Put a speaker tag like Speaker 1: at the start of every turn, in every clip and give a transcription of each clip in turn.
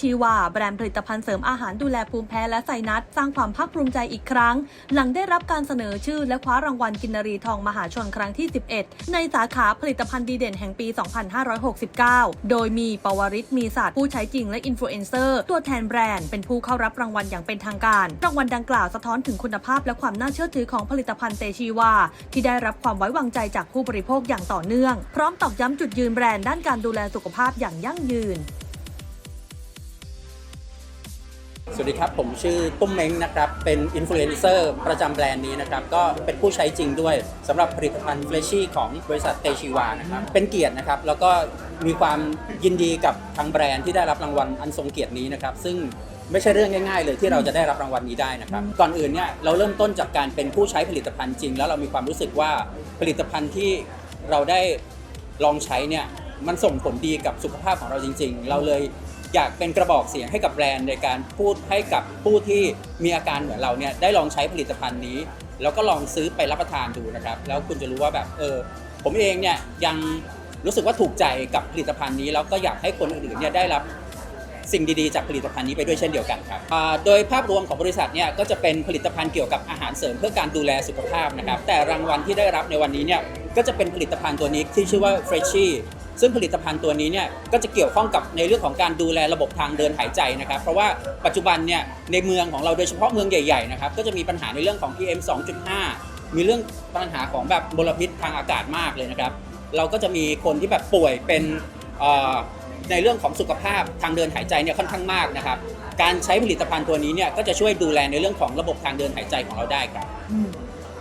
Speaker 1: ชีวา แบรนด์ผลิตภัณฑ์เสริมอาหารดูแลภูมิแพ้และไซนัส สร้างความภาคภูมิใจอีกครั้ง หลังได้รับการเสนอชื่อและคว้ารางวัลกินนรีทองมหาชนครั้งที่ 11 ในสาขาผลิตภัณฑ์ดีเด่นแห่งปี 2569 โดยมีปวริศมีศาสตร์ผู้ใช้จริงและอินฟลูเอนเซอร์ตัวแทนแบรนด์เป็นผู้เข้ารับรางวัลอย่างเป็นทางการ รางวัลดังกล่าวสะท้อนถึงคุณภาพและความน่าเชื่อถือของผลิตภัณฑ์เตชีวา ที่ได้รับความไว้วางใจจากผู้บริโภคอย่างต่อเนื่อง พร้อมตอกย้ำจุดยืนแบรนด์ด้านการดูแลสุขภาพอย่างยั่งยืน
Speaker 2: สวัสดีครับ ผมชื่อตุ้มเม้งนะครับ เป็นอินฟลูเอนเซอร์ประจำแบรนด์นี้นะครับ ก็เป็นผู้ใช้จริงด้วยสำหรับผลิตภัณฑ์เฟรชชี่ของบริษัทเตชิวานะครับ เป็นเกียรตินะครับ แล้วก็มีความยินดีกับทางแบรนด์ที่ได้รับรางวัลอันทรงเกียรตินี้นะครับ ซึ่งไม่ใช่เรื่องง่ายๆ เลยที่เราจะได้รับรางวัลนี้ได้นะครับ ก่อนอื่นเนี่ยเราเริ่มต้นจากการเป็นผู้ใช้ผลิตภัณฑ์จริง แล้วเรามีความรู้สึกว่าผลิตภัณฑ์ที่เราได้ลองใช้เนี่ยมันส่งผลดีกับสุขภาพของเราจริง ๆ เราเลย อยากเป็นกระบอกเสียงให้กับแบรนด์ในการพูดให้กับผู้ที่มีอาการเหมือนเราเนี่ยได้ลองใช้ผลิตภัณฑ์นี้ แล้วก็ลองซื้อไปรับประทานดูนะครับ แล้วคุณจะรู้ว่าแบบเออผมเองเนี่ยยังรู้สึกว่าถูกใจกับผลิตภัณฑ์นี้แล้วก็อยากให้คนอื่นๆเนี่ยได้รับสิ่งดีๆจากผลิตภัณฑ์นี้ไปด้วยเช่นเดียวกันครับโดยภาพรวมของบริษัทเนี่ยก็จะเป็นผลิตภัณฑ์เกี่ยวกับอาหารเสริมเพื่อการดูแลสุขภาพนะครับ แต่รางวัลที่ได้รับในวันนี้เนี่ยก็จะเป็นผลิตภัณฑ์ตัวนี้ที่ชื่อว่า f r e s h i ซึ่งผลิตภัณฑ์ตัวนี้เนี่ยก็จะเกี่ยวข้องกับในเรื่องของการดูแลระบบทางเดินหายใจนะครับ เพราะว่าปัจจุบันเนี่ยในเมืองของเราโดยเฉพาะเมืองใหญ่ๆนะครับก็จะมีปัญหาในเรื่องของ PM 2.5 มีเรื่องปัญหาของแบบมลพิษทางอากาศมากเลยนะครับ เราก็จะมีคนที่แบบป่วยเป็นเอ่อในเรื่องของสุขภาพทางเดินหายใจเนี่ยค่อนข้างมากนะครับ การใช้ผลิตภัณฑ์ตัวนี้เนี่ยก็จะช่วยดูแลในเรื่องของระบบทางเดินหายใจของเราได้ครับ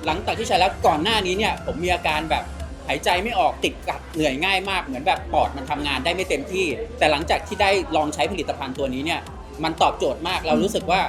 Speaker 2: หลังจากที่ใช้แล้วก่อนหน้านี้เนี่ยผมมีอาการแบบ หายใจไม่ออกติดกัดเหนื่อยง่ายมากเหมือนแบบปอดมันทำงานได้ไม่เต็มที่ แต่หลังจากที่ได้ลองใช้ผลิตภัณฑ์ตัวนี้เนี่ยมันตอบโจทย์มากเรารู้สึกว่า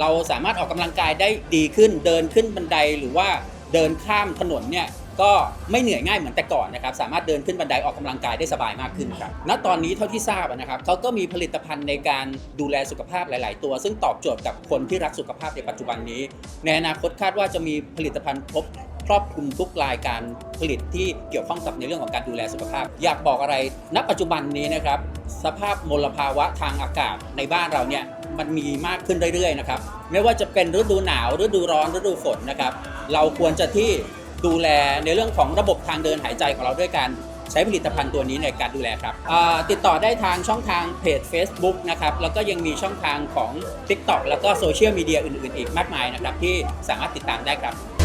Speaker 2: เราสามารถออกกำลังกายได้ดีขึ้น เดินขึ้นบันไดหรือว่าเดินข้ามถนนเนี่ยก็ไม่เหนื่อยง่ายเหมือนแต่ก่อนนะครับสามารถเดินขึ้นบันไดออกกำลังกายได้สบายมากขึ้นครับณตอนนี้เท่าที่ทราบนะครับเขาก็มีผลิตภัณฑ์ในการดูแลสุขภาพหลาย ๆ ตัว ซึ่งตอบโจทย์กับคนที่รักสุขภาพในปัจจุบันนี้ ในอนาคตคาดว่าจะมีผลิตภัณฑ์ครบ รอบคลุมทุกรายการผลิตที่เกี่ยวข้องกับในเรื่องของการดูแลสุขภาพ อยากบอกอะไร ณ ปัจจุบันนี้นะครับ สภาพมลภาวะทางอากาศในบ้านเราเนี่ยมันมีมากขึ้นเรื่อยๆนะครับ ไม่ว่าจะเป็นฤดูหนาวฤดูร้อนฤดูฝนนะครับ เราควรจะที่ดูแลในเรื่องของระบบทางเดินหายใจของเราด้วยการใช้ผลิตภัณฑ์ตัวนี้ในการดูแลครับ ติดต่อได้ทางช่องทางเพจ Facebook นะครับ แล้วก็ยังมีช่องทางของ TikTok แล้วก็โซเชียลมีเดียอื่น ๆ อีกมากมายนะครับ ที่สามารถติดตามได้ครับ